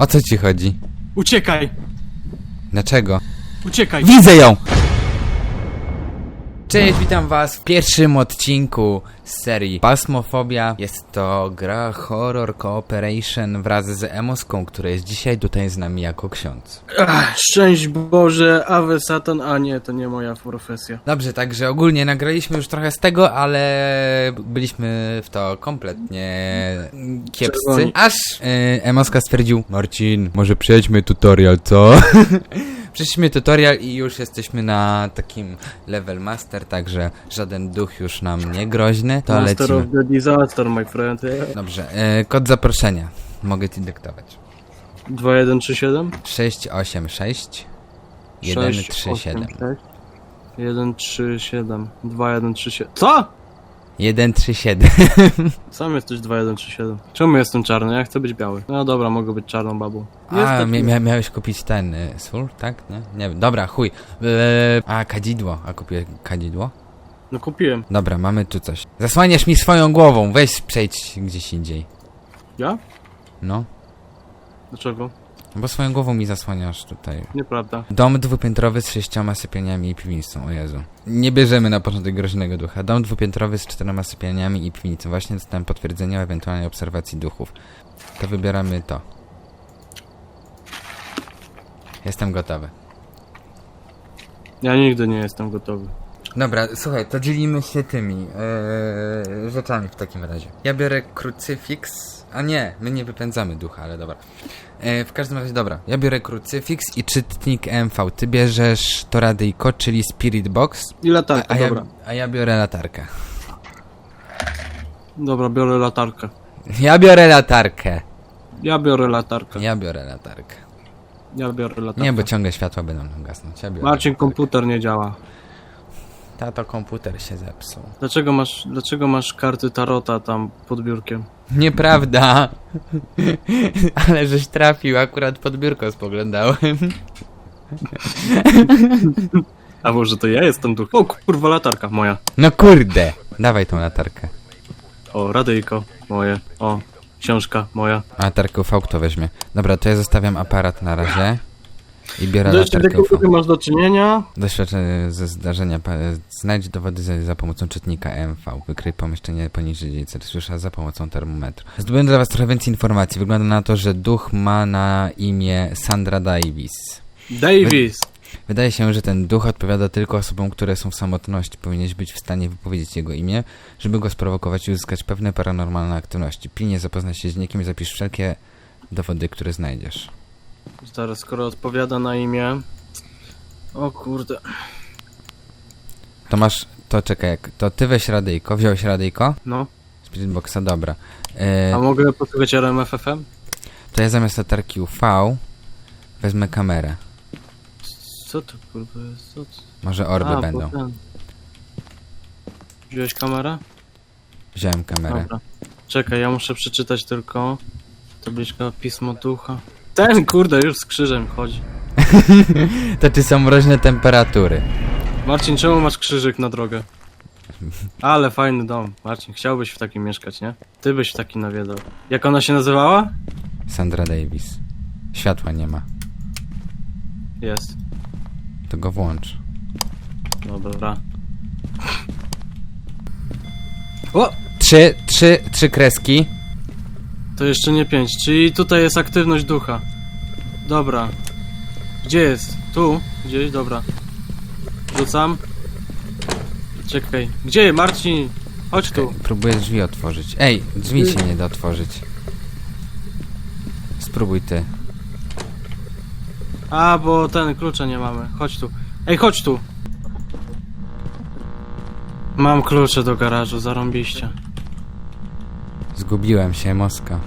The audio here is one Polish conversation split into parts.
O co ci chodzi? Uciekaj! Dlaczego? Uciekaj! Widzę ją! Cześć, witam was w pierwszym odcinku z serii Pasmofobia. Jest to gra Horror Cooperation wraz z Emoską, który jest dzisiaj tutaj z nami jako ksiądz. Ach, szczęść Boże, Awe Satan, a nie, to nie moja profesja. Dobrze, także ogólnie nagraliśmy już trochę z tego, ale byliśmy w to kompletnie kiepscy. Aż yy, Emoska stwierdził, Marcin, może przejdźmy tutorial, co? Przeszliśmy tutorial i już jesteśmy na takim level master, także żaden duch już nam nie groźny. To Master lecimy. of the disaster, my friend. Dobrze, yy, kod zaproszenia. Mogę ci dyktować. 2137? 686 137 137 2137 Co? 137 Sam jesteś 2137 Czemu jestem czarny? Ja chcę być biały No dobra, mogę być czarną babą Jest A, taki- mia mia miałeś kupić ten y, sól, tak? Nie? Nie wiem. Dobra, chuj. Eee, a, kadzidło. A kupię kadzidło? No kupiłem Dobra, mamy tu coś. Zasłaniasz mi swoją głową. Weź przejdź gdzieś indziej. Ja? No. Dlaczego? Bo swoją głową mi zasłaniasz tutaj. Nieprawda Dom dwupiętrowy z sześcioma sypialniami i piwnicą, o Jezu. Nie bierzemy na początek groźnego ducha. Dom dwupiętrowy z czterema sypialniami i piwnicą. Właśnie dostałem potwierdzenie o ewentualnej obserwacji duchów. To wybieramy to. Jestem gotowy. Ja nigdy nie jestem gotowy Dobra, słuchaj, to dzielimy się tymi e, rzeczami w takim razie. Ja biorę krucyfiks. A nie, my nie wypędzamy ducha, ale dobra. E, w każdym razie, dobra. Ja biorę krucyfiks i czytnik MV. Ty bierzesz Toradyjko, czyli Spirit Box. I latarka, a, ja, dobra a ja biorę latarkę. Dobra, biorę latarkę Ja biorę latarkę. Ja biorę latarkę Ja biorę latarkę. Ja biorę latarkę Nie, bo ciągle światła będą nam gasnąć. Ja biorę Marcin, latarkę. komputer nie działa Tato, komputer się zepsuł. Dlaczego masz, dlaczego masz karty tarota tam pod biurkiem? Nieprawda. Ale żeś trafił, akurat pod biurko spoglądałem. A może to ja jestem duch? O kurwa, latarka moja. No kurde. Dawaj tą latarkę. O, radyjko moje. O, książka moja. A latarkę UV kto weźmie? Dobra, to ja zostawiam aparat na razie. I biorę Do jeszcze latarkę UV. ty masz do czynienia? Doświadczenie ze zdarzenia. Znajdź dowody za, za pomocą czytnika MV. Wykryj pomieszczenie poniżej 900 słysza za pomocą termometru. Zdobyłem dla was trochę więcej informacji. Wygląda na to, że duch ma na imię Sandra Davis. Davis. Wydaje się, że ten duch odpowiada tylko osobom, które są w samotności. Powinieneś być w stanie wypowiedzieć jego imię, żeby go sprowokować i uzyskać pewne paranormalne aktywności. Pilnie zapoznaj się z nikiem i zapisz wszelkie dowody, które znajdziesz. Zaraz, skoro odpowiada na imię... O kurde. To masz, to czekaj, jak- to ty weź radyjko, wziąłeś radyjko? No. Spiritboxa, dobra. E, A mogę posłuchać RMFFM? to ja zamiast latarki UV wezmę kamerę. Co to kurwa jest? Co to? Może orby będą. ten. Wziąłeś kamerę? Wziąłem kamerę. Dobra. Czekaj, ja muszę przeczytać tylko tabliczka Pismo Ducha. Ten kurde już z krzyżem chodzi. To czy są mroźne temperatury? Marcin, czemu masz krzyżyk na drogę? Ale fajny dom. Marcin, chciałbyś w takim mieszkać, nie? Ty byś w takim nawiedzał. Jak ona się nazywała? Sandra Davis. Światła nie ma. Jest. To go włącz. Dobra. O! Trzy, trzy, trzy kreski. To jeszcze nie pięć, czyli tutaj jest aktywność ducha. Dobra. Gdzie jest? Tu? Gdzieś? Dobra. Rzucam. Czekaj. Gdzie? Marcin! Chodź tu. Próbuję drzwi otworzyć. Ej, drzwi się nie da otworzyć. Spróbuj ty. A, bo ten klucza nie mamy. Chodź tu. Ej, chodź tu! Mam klucze do garażu, zarąbiście. Zgubiłem się, Moska.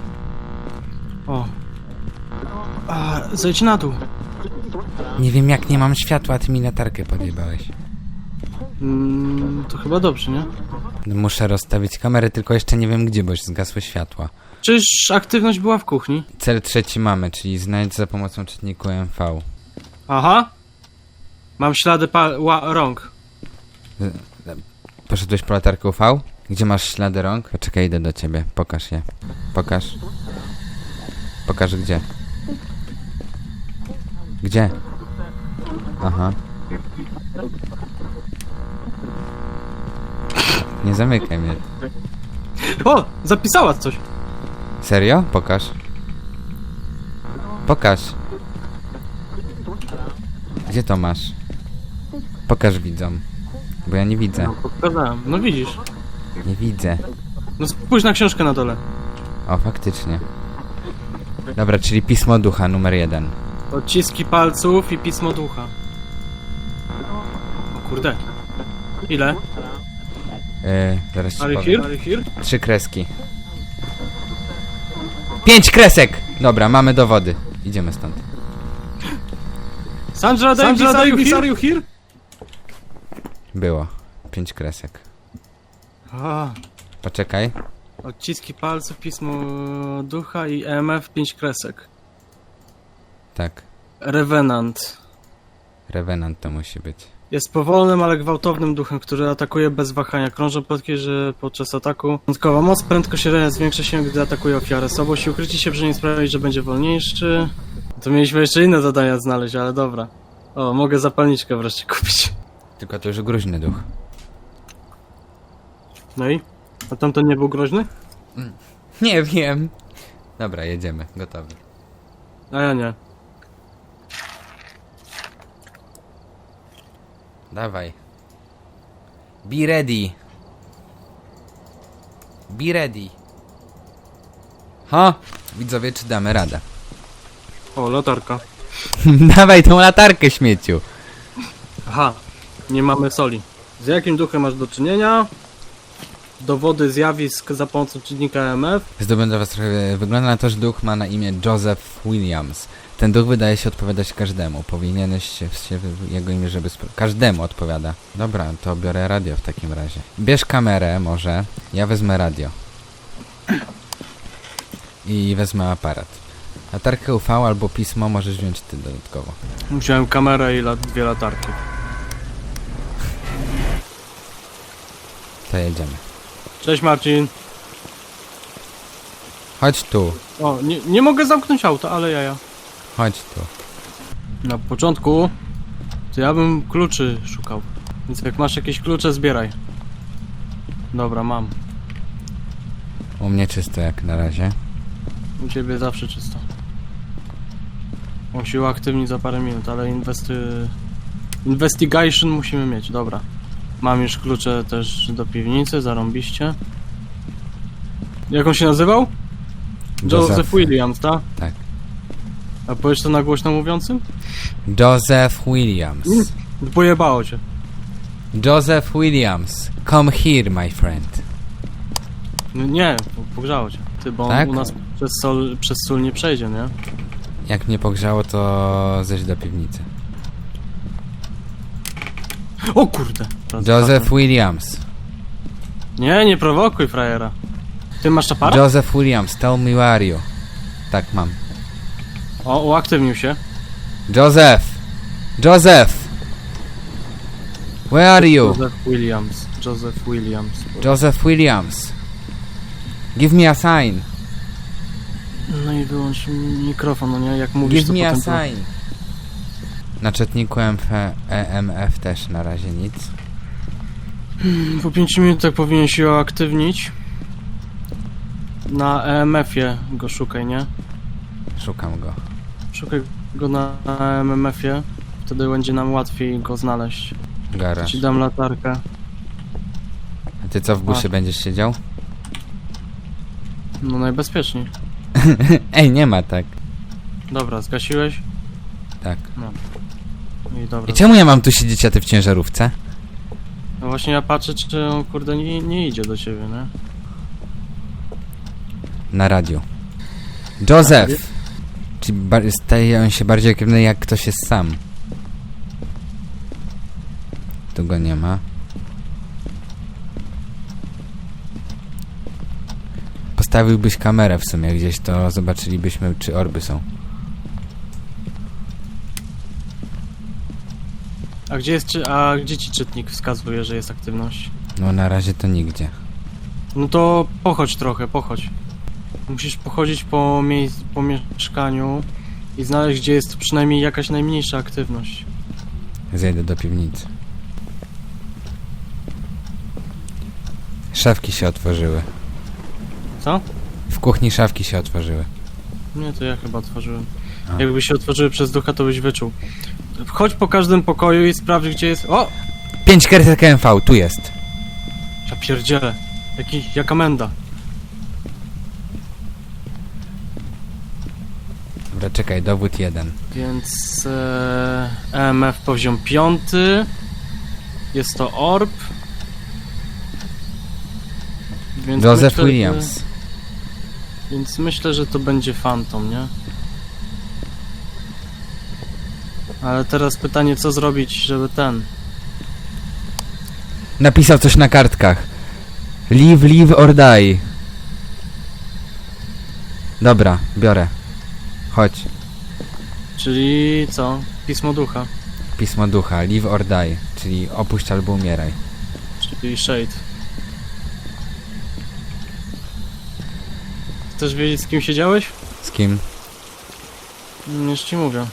O. A, zejdź na dół. Nie wiem jak nie mam światła, a ty mi latarkę podjebałeś. Mm, to chyba dobrze, nie? Muszę rozstawić kamerę, tylko jeszcze nie wiem gdzie, bo już zgasły światła. Czyż aktywność była w kuchni? Cel trzeci mamy, czyli znajdź za pomocą czytniku MV. Aha. Mam ślady pa- ła- rąk. Poszedłeś po latarkę UV? Gdzie masz ślady rąk? Poczekaj, idę do ciebie. Pokaż je. Pokaż. Pokaż gdzie. Gdzie? Aha. Nie zamykaj mnie. O! Zapisała coś! Serio? Pokaż. Pokaż. Gdzie to masz? Pokaż widzom. Bo ja nie widzę. Pokazałem. No widzisz. Nie widzę. No spójrz na książkę na dole. O, faktycznie. Dobra, czyli pismo ducha numer jeden. Odciski palców i pismo ducha. O kurde. Ile? Yy, zaraz ci Are you powiem. here? Are you here? Trzy kreski. Pięć kresek! Dobra, mamy dowody. Idziemy stąd. Sandra Davis, Sandra are you Davis, here? are you here? Było. Pięć kresek. Poczekaj. odciski palców, pismo ducha i EMF 5 kresek. Tak. Revenant. Revenant to musi być. Jest powolnym, ale gwałtownym duchem, który atakuje bez wahania. Krążą plotki, że podczas ataku dodatkowa moc, prędkość renia zwiększa się, gdy atakuje ofiarę. Słabość i ukrycie się przy niej sprawi, że będzie wolniejszy. To mieliśmy jeszcze inne zadania znaleźć, ale dobra. O, mogę zapalniczkę wreszcie kupić. Tylko to już gruźny duch. No i? A tamten nie był groźny? Nie wiem. Dobra, jedziemy. Gotowy. A ja nie. Dawaj. Be ready. Be ready. Ha! Widzowie, czy damy radę? O, latarka. Dawaj tą latarkę, śmieciu. Aha, nie mamy soli. Z jakim duchem masz do czynienia? Dowody zjawisk za pomocą czynnika EMF. Zdobędę was trochę... Wygląda na to, że duch ma na imię Joseph Williams. Ten duch wydaje się odpowiadać każdemu. Powinieneś się, się w jego imię, żeby... Sp- każdemu odpowiada. Dobra, to biorę radio w takim razie. Bierz kamerę może. Ja wezmę radio. I wezmę aparat. Latarkę UV albo pismo możesz wziąć ty dodatkowo. Wziąłem kamerę i lat, dwie latarki. To jedziemy. Cześć Marcin. Chodź tu. O, nie, nie mogę zamknąć auta, ale jaja. Chodź tu. Na początku to ja bym kluczy szukał. Więc jak masz jakieś klucze, zbieraj. Dobra, mam. U mnie czysto jak na razie. U ciebie zawsze czysto. On się uaktywni za parę minut, ale inwesty... Investigation musimy mieć, dobra. Mam już klucze też do piwnicy, zarąbiście. Jak on się nazywał? Joseph, Williams, tak? Tak. A powiesz to na głośno mówiącym? Joseph Williams. Mm. Pojebało cię. Joseph Williams. Come here, my friend. No Nie, po- pogrzało cię. Ty, bo on Tak? u nas przez, sol, przez sól nie przejdzie, nie? Jak mnie pogrzało, to zejdź do piwnicy. O kurde! Joseph. Williams. Nie, nie prowokuj frajera. Ty masz aparat? Joseph Williams, tell me where are you? Tak mam. O, uaktywnił się. Joseph! Joseph! Where are you? Joseph Williams. Joseph Williams. Joseph Williams. Give me a sign. No i wyłącz mikrofon, no nie? Jak mówisz, Give to me a potem... sign. Na czytniku MF, EMF też na razie nic. Po 5 minutach powinien się uaktywnić. Na EMF-ie go szukaj, nie? Szukam go. Szukaj go na EMF-ie. Wtedy będzie nam łatwiej go znaleźć. Garaż. Ci dam latarkę. A ty co w buszy A. będziesz siedział? No najbezpieczniej. Ej, nie ma tak. Dobra, zgasiłeś? Tak. I dobra. I czemu ja mam tu siedzieć, a ty w ciężarówce? No właśnie ja patrzę, czy on kurde nie, nie idzie do ciebie, nie? Na radiu. Joseph! Czy bar- staje on się bardziej aktywny, jak ktoś jest sam? Tu go nie ma. Postawiłbyś kamerę w sumie gdzieś, to zobaczylibyśmy, czy orby są. A gdzie jest, czy, a gdzie ci czytnik wskazuje, że jest aktywność? No na razie to nigdzie. No to pochodź trochę, pochodź. Musisz pochodzić po, miejsc, po mieszkaniu I znaleźć, gdzie jest przynajmniej jakaś najmniejsza aktywność. Zejdę do piwnicy. Szafki się otworzyły. Co? W kuchni szafki się otworzyły. Nie, to ja chyba otworzyłem. A. Jakby się otworzyły przez ducha, to byś wyczuł. Chodź po każdym pokoju i sprawdź, gdzie jest... O! 5 kresek MV, tu jest. Ja pierdzielę. Jaki, jaka menda. Dobra, czekaj, dowód jeden. Więc e, EMF poziom piąty. Jest to orb. Więc Joseph myślę, Williams. Że, więc myślę, że to będzie Phantom, nie? Ale teraz pytanie, co zrobić, żeby ten... Napisał coś na kartkach. Live, live or die. Dobra, biorę. Chodź. Czyli co? Pismo ducha. Pismo ducha, live or die. Czyli opuść albo umieraj. Czyli Shade. Chcesz wiedzieć, z kim siedziałeś? Z kim? Już ci mówię.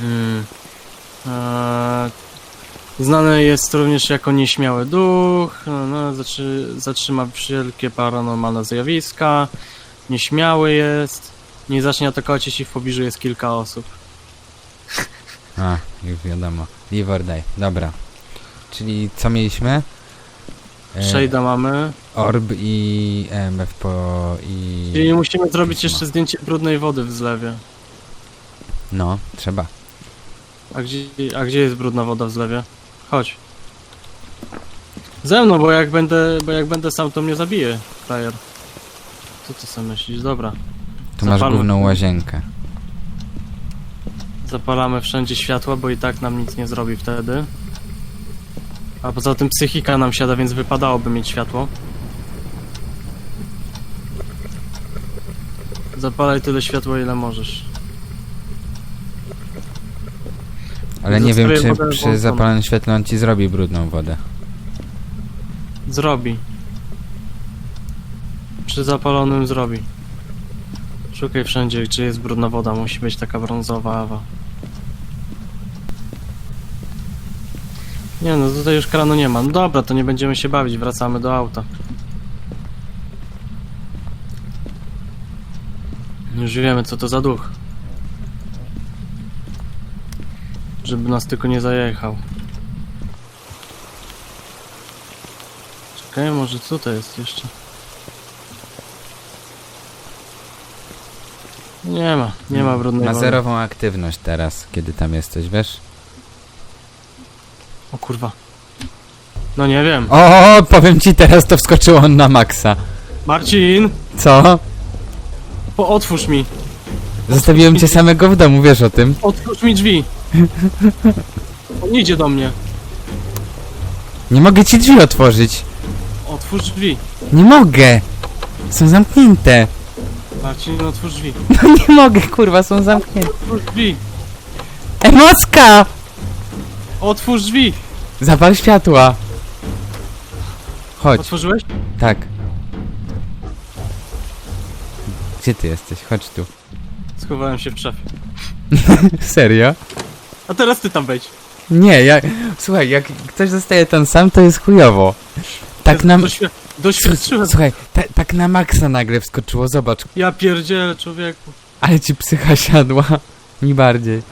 Mm. Eee, znany jest również jako nieśmiały duch, no, no, zatrzy, zatrzyma wszelkie paranormalne zjawiska, nieśmiały jest, nie zacznie atakować jeśli w pobliżu jest kilka osób. A, już wiadomo. Live or die. Dobra. Czyli co mieliśmy? E, Shade'a mamy, Orb i EMF po i... czyli musimy zrobić jeszcze zdjęcie brudnej wody w zlewie. No, trzeba. A gdzie, a gdzie jest brudna woda w zlewie? Chodź. Ze mną, bo jak będę, bo jak będę sam, to mnie zabije, frajer. Co ty sobie myślisz? Dobra. Tu masz Zapalmy. główną łazienkę. Zapalamy wszędzie światła, bo i tak nam nic nie zrobi wtedy. A poza tym psychika nam siada, więc wypadałoby mieć światło. Zapalaj tyle światła, ile możesz. Ale nie wiem, czy wodę przy zapalonym świetle on ci zrobi brudną wodę. Zrobi. Przy zapalonym zrobi. Szukaj wszędzie, gdzie jest brudna woda. Musi być taka brązowa awa. Nie no, tutaj już kranu nie ma. No dobra, to nie będziemy się bawić. Wracamy do auta. Już wiemy, co to za duch. Żeby nas tylko nie zajechał. Czekaj, może co to jest jeszcze? Nie ma, nie ma brudnej Ma zerową aktywność teraz, kiedy tam jesteś, wiesz? O kurwa. No nie wiem. O, powiem ci, teraz to wskoczyło on na maksa. Marcin! Co? Po, otwórz mi! Zostawiłem cię samego w domu, wiesz o tym? Otwórz mi drzwi! On idzie do mnie. Nie mogę ci drzwi otworzyć. Otwórz drzwi. Nie mogę. Są zamknięte. Marcin, otwórz drzwi. No nie mogę, kurwa, są zamknięte. Otwórz drzwi. Emocka! Otwórz drzwi! Zapal światła. Chodź, Otworzyłeś? tak. Gdzie ty jesteś? Chodź tu. Schowałem się w szafie. Serio? A teraz ty tam wejdź. Nie, ja... Słuchaj, jak ktoś zostaje tam sam, to jest chujowo. Tak na... Doświ- doświadczyłem. Słuchaj, ta, tak na maksa nagle wskoczyło, zobacz. Ja pierdzielę, człowieku. Ale ci psycha siadła. Mi bardziej.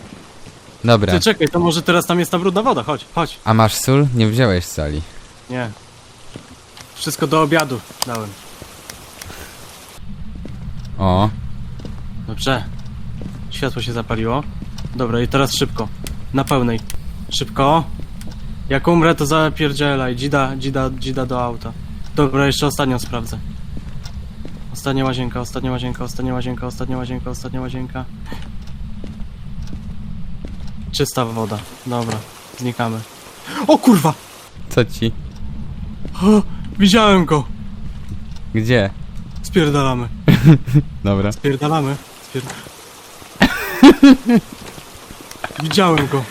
Dobra. Ty czekaj, to może teraz tam jest ta brudna woda. Chodź, chodź. A masz sól? Nie wziąłeś soli. Nie. Wszystko do obiadu dałem. O, Dobrze. Światło się zapaliło. Dobra, i teraz szybko. Na pełnej. Szybko. Jak umrę, to zapierdzielaj. Dzida, dzida, dzida do auta. Dobra, jeszcze ostatnią sprawdzę. Ostatnia łazienka, ostatnia łazienka, ostatnia łazienka, ostatnia łazienka, ostatnia łazienka. Czysta woda. Dobra, znikamy. O kurwa! co ci? O, widziałem go! Gdzie? Spierdalamy. Dobra. Spierdalamy. Spier... Widziałem go.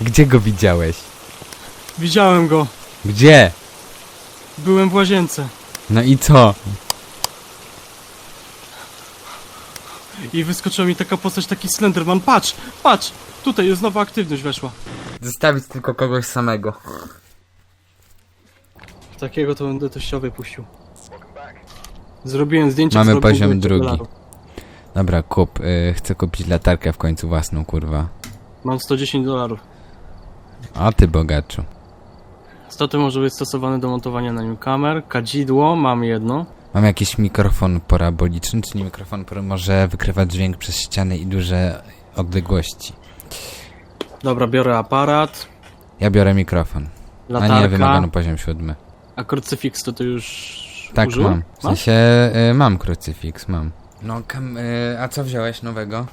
Gdzie go widziałeś? Widziałem go. Gdzie? Byłem w łazience. No i co? i wyskoczyła mi taka postać, taki Slenderman. Patrz, patrz! Tutaj jest nowa aktywność weszła. Zostawić tylko kogoś samego. Takiego to będę teściowej puścił. Zrobiłem zdjęcie. Mamy poziom 20 drugi. dolarów. Dobra, kup. Y, chcę kupić latarkę w końcu własną, kurwa. Mam 110 dolarów. O ty bogaczu. Staty może być stosowane do montowania na nim kamer. Kadzidło, mam jedno. Mam jakiś mikrofon paraboliczny, czyli mikrofon, który może wykrywać dźwięk przez ściany i duże odległości. Dobra, biorę aparat. Ja biorę mikrofon. Latarka. A nie, wymagano poziom siódmy. A krucyfiks to ty już Tak, użył? mam. W Masz? sensie y, mam krucyfiks, mam. No, kam, y, a co wziąłeś nowego?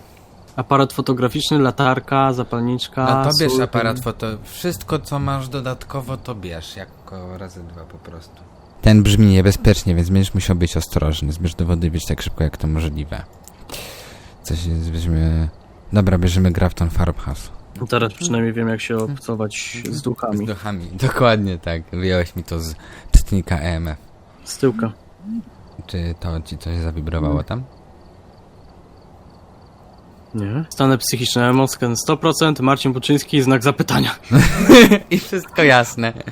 Aparat fotograficzny, latarka, zapalniczka. No to bierz sól, aparat foto. Wszystko, co masz dodatkowo, to bierz. Jako razy dwa po prostu. Ten brzmi niebezpiecznie, więc będziesz musiał być ostrożny. Zbierz dowody, wiesz tak szybko, jak to możliwe. Coś jest, weźmy... Dobra, bierzemy Grafton Farmhouse. Teraz przynajmniej wiem jak się obcować z Z duchami. duchami. Dokładnie tak. Wyjąłeś mi to z czytnika EMF. Z tyłka. Czy to ci coś zawibrowało tam? Nie. Stany psychiczne, Mosken 100%, Marcin Buczyński, znak zapytania. I wszystko jasne.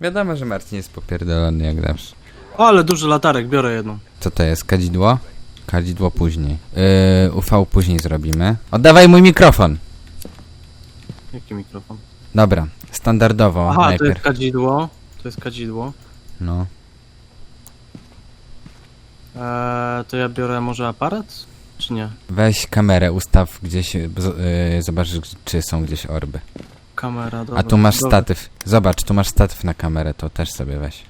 Wiadomo, że Marcin jest popierdolony jak zawsze. O, ale duży latarek, biorę jedną. Co to jest? Kadzidło? Kadzidło później. Yy, UV później zrobimy. Oddawaj mój mikrofon! Jaki mikrofon? Dobra, standardowo Aha, to jest najpierw. kadzidło. To jest kadzidło. No. Eee, to ja biorę może aparat? Czy nie? Weź kamerę, ustaw gdzieś, yy, zobacz czy są gdzieś orby. Kamera, dobra. A tu masz dobra. statyw. Zobacz, tu masz statyw na kamerę, to też sobie weź.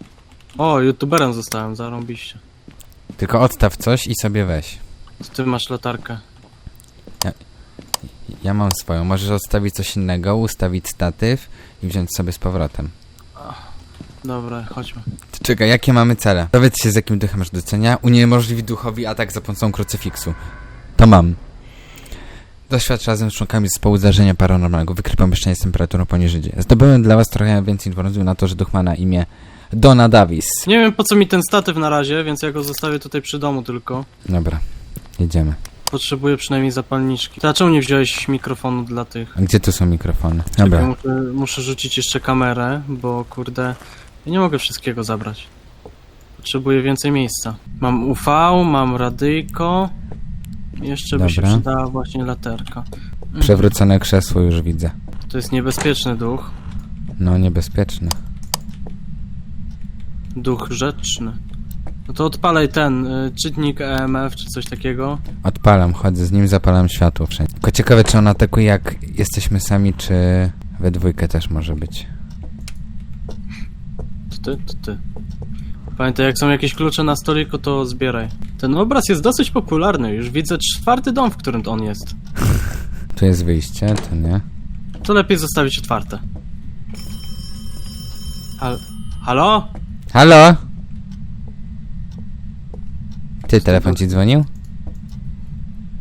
O, youtuberem zostałem, zarąbiście. Tylko odstaw coś i sobie weź. To ty masz latarkę. Ja mam swoją. Możesz odstawić coś innego, ustawić statyw i wziąć sobie z powrotem. Dobra, chodźmy. Czekaj, jakie mamy cele? Dowiedz się z jakim duchem masz do cenia. Uniemożliwi duchowi atak za pomocą krucyfiksu. To mam. Doświadcz razem z członkami zespołu zdarzenia paranormalnego. Wykryj pomieszczenie z temperaturą poniżej. dzie- Zdobyłem dla was trochę więcej informacji na to, że duch ma na imię Donna Davis. Nie wiem po co mi ten statyw na razie, więc ja go zostawię tutaj przy domu tylko. Dobra, jedziemy. Potrzebuję przynajmniej zapalniczki. Dlaczego nie wziąłeś mikrofonu dla tych? A gdzie tu są mikrofony? Czekaj, Dobra, muszę, muszę rzucić jeszcze kamerę, bo kurde, ja nie mogę wszystkiego zabrać. Potrzebuję więcej miejsca. Mam UV, mam radyjko. Jeszcze by się Dobra. przydała właśnie latarka. przewrócone krzesło już widzę. To jest niebezpieczny duch. No, niebezpieczne. Duch rzeczny. No to odpalaj ten y, czytnik EMF czy coś takiego. Odpalam, chodzę z nim, zapalam światło wszędzie. Tylko ciekawe, czy on atakuje jak jesteśmy sami, czy we dwójkę też może być. Ty, to ty. Pamiętaj, jak są jakieś klucze na stoliku, to zbieraj. Ten obraz jest dosyć popularny. Już widzę czwarty dom, w którym on jest. Tu jest wyjście, to nie. To lepiej zostawić otwarte. Hal Halo? Halo? Ty, telefon ci dzwonił?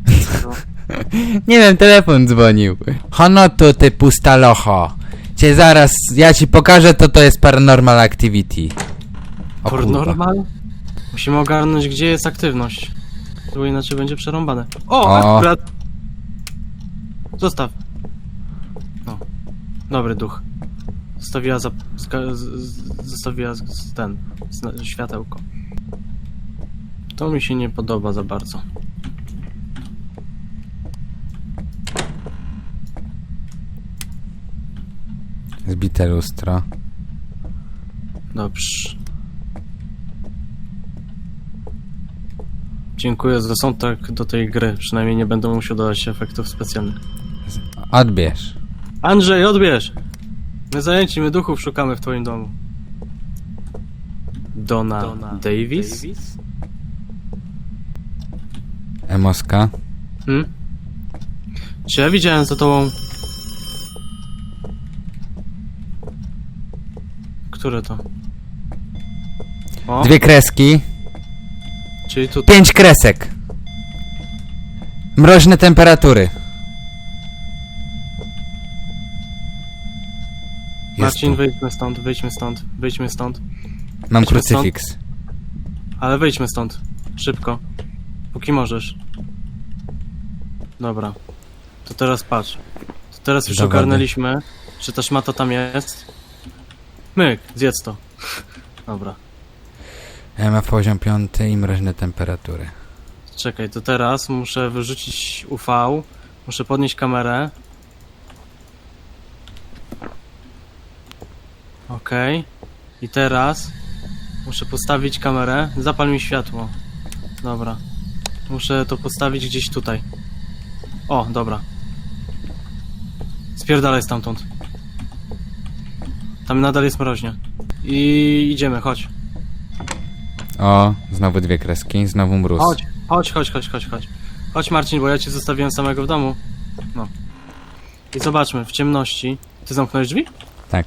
Nie wiem, telefon dzwonił. Hono tu, ty pusta locho. Cię zaraz, ja ci pokażę, to to jest Paranormal Activity. O kurwa. Normal? Musimy ogarnąć, gdzie jest aktywność. Bo inaczej będzie przerąbane. O, O. akurat! Zostaw. No. Dobry duch. Zostawiła za... ska- z- z- Zostawiła z- z- ten... zna- światełko. To mi się nie podoba za bardzo. Zbite lustro. Dobrze. Dziękuję za soundtrack do tej gry. Przynajmniej nie będę musiał dodać efektów specjalnych. Odbierz. Andrzej, odbierz! My zajęci, my duchów szukamy w twoim domu. Donna, Davis? Emoska. Hmm? Czy ja widziałem za tobą... Które to? O, Dwie kreski. czyli tu... Pięć kresek. Mroźne temperatury. Jest Marcin, tu. wyjdźmy stąd, wyjdźmy stąd, wyjdźmy stąd. Mam weźmy stąd. krucyfiks. Ale wyjdźmy stąd. Szybko. Póki możesz. Dobra. To teraz patrz. To teraz już ogarnęliśmy, czy ta szmata tam jest. Myk, zjedz to. Dobra. EMF poziom 5 i mroźne temperatury. Czekaj, to teraz muszę wyrzucić UV. Muszę podnieść kamerę. Okej. I teraz muszę postawić kamerę. Zapal mi światło. Dobra. Muszę to postawić gdzieś tutaj. O, dobra. Spierdalaj stamtąd. Tam nadal jest mroźnie. I idziemy, chodź. O, znowu dwie kreski, znowu mróz. Chodź, chodź, chodź, chodź, chodź, chodź. Chodź Marcin, bo ja cię zostawiłem samego w domu. No. I zobaczmy, w ciemności. Ty zamknąłeś drzwi? Tak.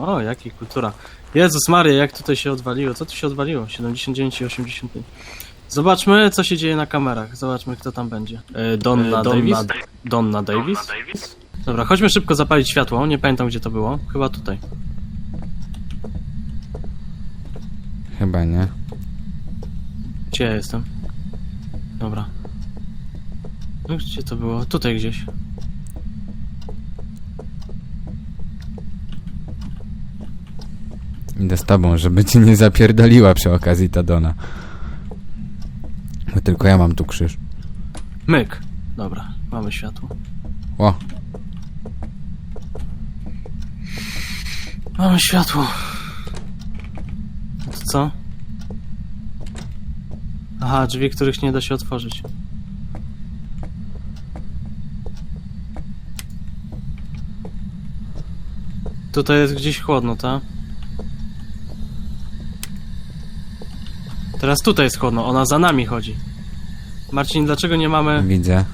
O, jaki kultura. Jezus Maria, jak tutaj się odwaliło? Co tu się odwaliło? 79 i 85. Zobaczmy, co się dzieje na kamerach. Zobaczmy, kto tam będzie. E, Donna, Davis? Donna Davis? Dobra, chodźmy szybko zapalić światło. Nie pamiętam, gdzie to było. Chyba tutaj. Chyba nie. Gdzie ja jestem? Dobra. No, gdzie to było? Tutaj gdzieś. Idę z tobą, żeby cię nie zapierdoliła przy okazji ta Dona. Bo tylko ja mam tu krzyż. Myk. Dobra, mamy światło. O, Mamy światło. To co? Aha, drzwi, których nie da się otworzyć. Tutaj jest gdzieś chłodno, tak? Teraz tutaj jest chłodno, ona za nami chodzi. Marcin, dlaczego nie mamy... widzę.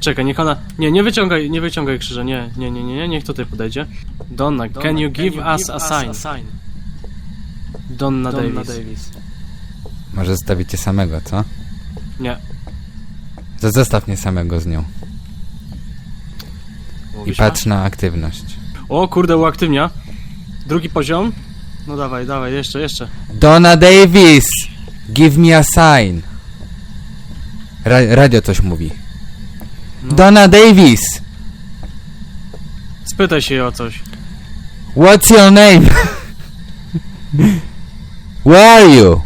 Czekaj, niech ona. Nie, nie wyciągaj, nie wyciągaj krzyża, nie, nie, nie, nie, nie, niech tutaj podejdzie. Donna, can you give us a sign? Donna, Davis. Może zostawicie samego, co? Nie. To zostaw mnie samego z nią. I Mówisz, patrz na aktywność. O kurde, uaktywnia. Drugi poziom. No dawaj, dawaj, jeszcze, jeszcze. Donna Davis! Give me a sign! Ra radio coś mówi. No. Donna Davis! Spytaj się jej o coś. What's your name? Where are you?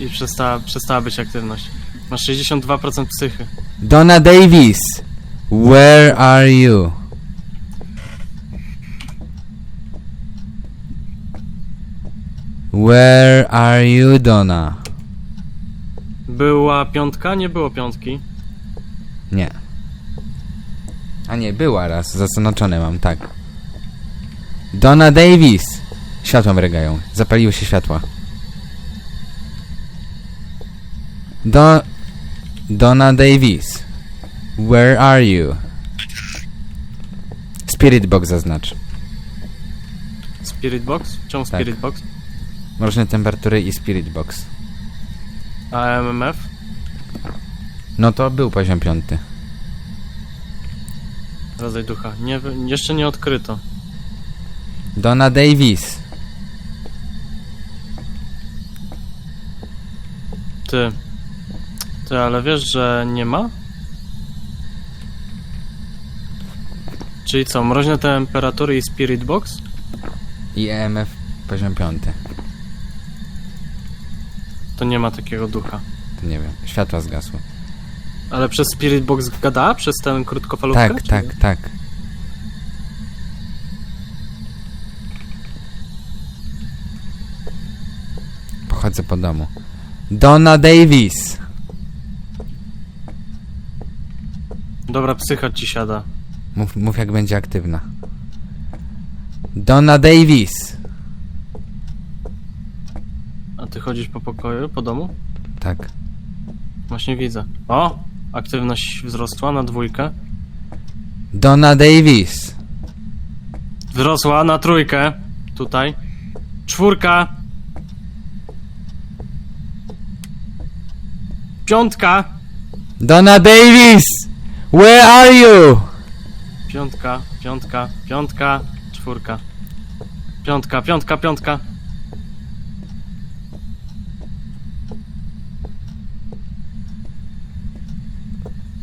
I przestała, przestała być aktywność. Masz 62% psychy. Donna Davis! Where are you? Where are you, Donna? Była piątka? Nie było piątki. Nie. A nie, była raz. Zaznaczone mam, tak. Donna Davis! Światła mrygają. Zapaliły się światła. Do... Donna Davis. Where are you? Spirit Box zaznacz. Spirit Box? Czemu Tak. Spirit Box? Mroczne temperatury i Spirit Box. A MMF? No to był poziom piąty. Rodzaj ducha. Nie, wy- jeszcze nie odkryto. Donna Davis. Ty. Ty, ale wiesz, że nie ma? Czyli co, mroźne temperatury i Spirit Box? I EMF poziom piąty. To nie ma takiego ducha. To nie wiem. Światła zgasły. Ale przez Spirit Box gada? Przez tę krótkofalówkę? Tak, tak, nie? tak. Pochodzę po domu. Donna Davis! Dobra, psycha ci siada. Mów, mów jak będzie aktywna. Donna Davis! A ty chodzisz po pokoju, po domu? Tak. Właśnie widzę. O! Aktywność wzrosła na dwójkę. Donna Davis! Wzrosła na trójkę. Tutaj. Czwórka. Piątka. Donna Davis! Where are you? Piątka, piątka, piątka, czwórka. Piątka, piątka, piątka.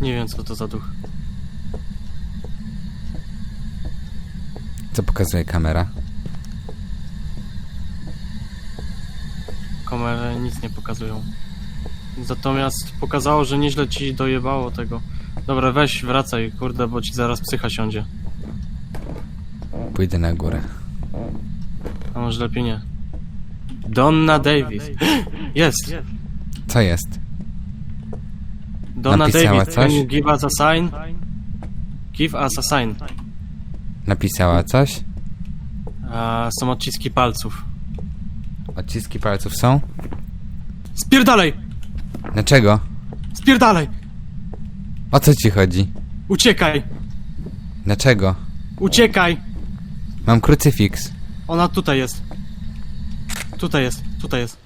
Nie wiem co to za duch. Co pokazuje kamera? Kamery nic nie pokazują. Natomiast pokazało, że nieźle ci dojebało tego. Dobra, weź, wracaj, kurde, bo ci zaraz psycha siądzie. Pójdę na górę. A może lepiej nie. Donna Davis. Jest! Co jest? Donna Napisała Davis, can coś? you give us a sign? Give us a sign. Napisała coś? A, są odciski palców. Odciski palców są? Spierdalaj! Dlaczego? Spierdalaj! O co ci chodzi? Uciekaj! Dlaczego? Uciekaj! Mam krucyfiks. Ona tutaj jest. Tutaj jest, tutaj jest.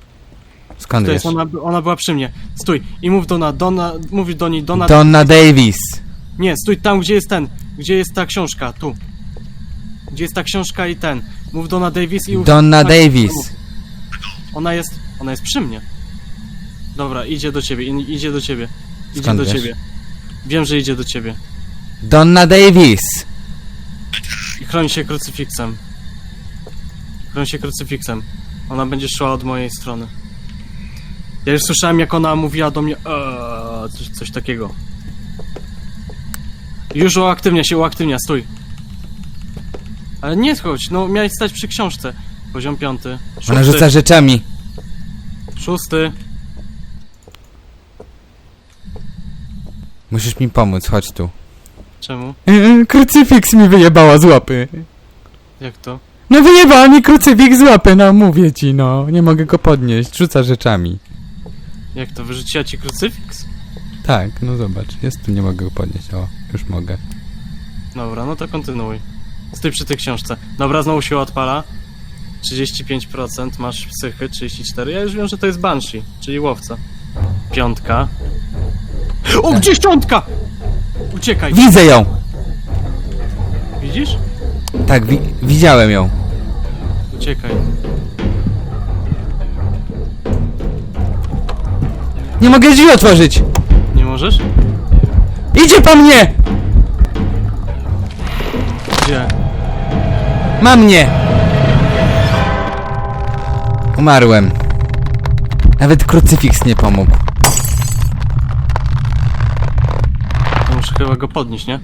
Skąd To jest ona, ona była przy mnie. Stój i mów do na, Donna, do niej Donna. Donna Davis. Nie, stój tam, gdzie jest ten. Gdzie jest ta książka, tu. Gdzie jest ta książka i ten. Mów Donna Davis i... Donna tak, Davis. Ona jest, ona jest przy mnie. Dobra, idzie do ciebie, idzie do ciebie. Idzie Skąd do wiesz? ciebie. Wiem, że idzie do ciebie. Donna Davis. I chroń się krucyfiksem. Chroń się krucyfiksem. Ona będzie szła od mojej strony. Ja już słyszałem, jak ona mówiła do mnie eee, coś, coś takiego. Już uaktywnia się, uaktywnia, stój. Ale nie chodź, no miałeś stać przy książce. Poziom piąty. Szósty. Ona rzuca rzeczami. Szósty. Musisz mi pomóc, chodź tu. Czemu? Yy, Krucyfiks mi wyjebała z łapy. Jak to? No wyjebała mi krucyfiks z łapy, no mówię ci, no. Nie mogę go podnieść, rzuca rzeczami. Jak to? Wyrzuciła ci krucyfiks? Tak, no zobacz, jest tu, nie mogę go podnieść, o, już mogę. Dobra, no to kontynuuj. Stój przy tej książce. Dobra, znowu się odpala. 35% masz psychy, 34. Ja już wiem, że to jest Banshee, czyli łowca. Piątka. O, gdzie dziesiątka? Uciekaj. Widzę ją! Widzisz? Tak, wi widziałem ją. Uciekaj. Nie mogę drzwi otworzyć! Nie możesz? Idzie po mnie! Gdzie? Ma mnie! Umarłem. Nawet krucyfiks nie pomógł. To muszę chyba go podnieść, nie?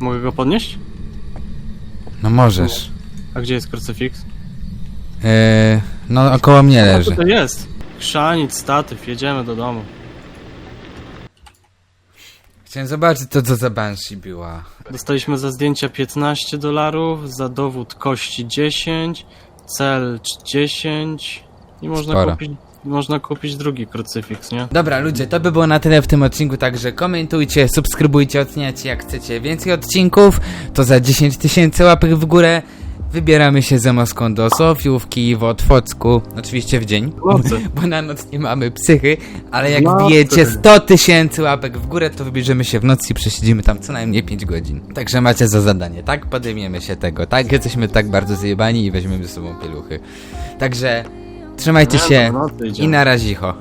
Mogę go podnieść? No możesz. A gdzie jest krucyfiks? Yy, no około mnie A leży. tutaj jest. Chrzanic, statyw, jedziemy do domu. Chciałem zobaczyć to, co za Banshee była. Dostaliśmy za zdjęcia 15 dolarów, za dowód kości 10, cel 10 i można Sporo. kupić, można kupić drugi krucyfiks, nie? Dobra, ludzie, to by było na tyle w tym odcinku, także komentujcie, subskrybujcie, oceniajcie jak chcecie więcej odcinków, to za 10 tysięcy łapek w górę wybieramy się za Moską do Sofiówki w Otwocku, oczywiście w dzień, nocy. bo na noc nie mamy psychy, ale jak nocy. wbijecie 100 tysięcy łapek w górę, to wybierzemy się w nocy i przesiedzimy tam co najmniej 5 godzin. Także macie za zadanie, tak? Podejmiemy się tego, tak? Jesteśmy tak bardzo zjebani i weźmiemy ze sobą pieluchy. Także trzymajcie Nie, się nocy i na razicho.